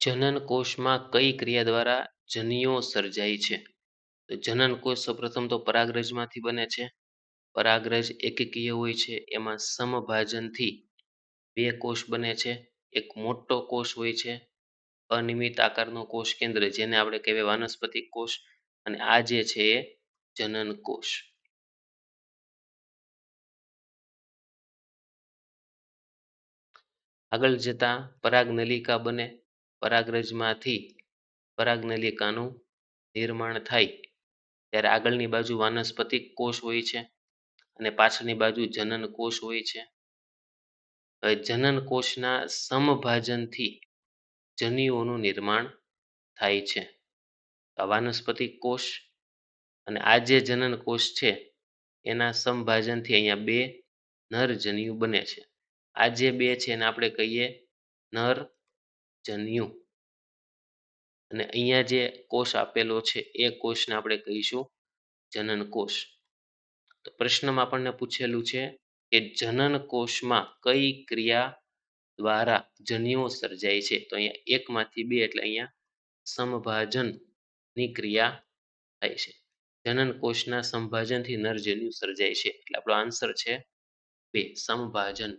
જનન કોષમાં કઈ ક્રિયા દ્વારા જનીયો સર્જાય છે? તો જનન કોષ સૌપ્રથમ તો પરાગરજમાંથી બને છે. પરાગરજ એકકીય હોય છે. એમાં સમભાજનથી બે કોષ બને છે. એક મોટો કોષ હોય છે. અનિયમિત આકારનો કોષ કેન્દ્ર, જેને આપણે કહેવાય વાનસ્પતિક કોષ, અને આ જે છે એ જનન કોષ આગળ જતા પરાગ નલિકા બને. પરાગરજમાંથી પરાગનલિકાનું નિર્માણ થાય, ત્યારે આગળની બાજુ વાનસ્પતિક કોષ હોય છે અને પાછળની બાજુ જનન કોષ હોય છે. જનન કોષના સમભાજનથી જનીઓનું નિર્માણ થાય છે. આ વાનસ્પતિક કોષ અને આ જે જનન કોષ છે, એના સમભાજનથી અહીંયા બે નર જનીયુ બને છે. આ જે બે છે એને આપણે કહીએ નર જન્યુ. અને અહીંયા જે કોષ આપેલો છે, એ કોષને આપણે કહીશું જનન કોષ. તો પ્રશ્નમાં આપણને પૂછેલું છે કે જનન કોષમાં કઈ ક્રિયા દ્વારા જન્યુઓ સર્જાય છે? તો અહીંયા એકમાંથી બે એટલે અહીંયા સંભાજનની ક્રિયા થાય છે. જનન કોષના સંભાજનથી નરજન્યુ સર્જાય છે. એટલે આપણો આન્સર છે બે સમભાજન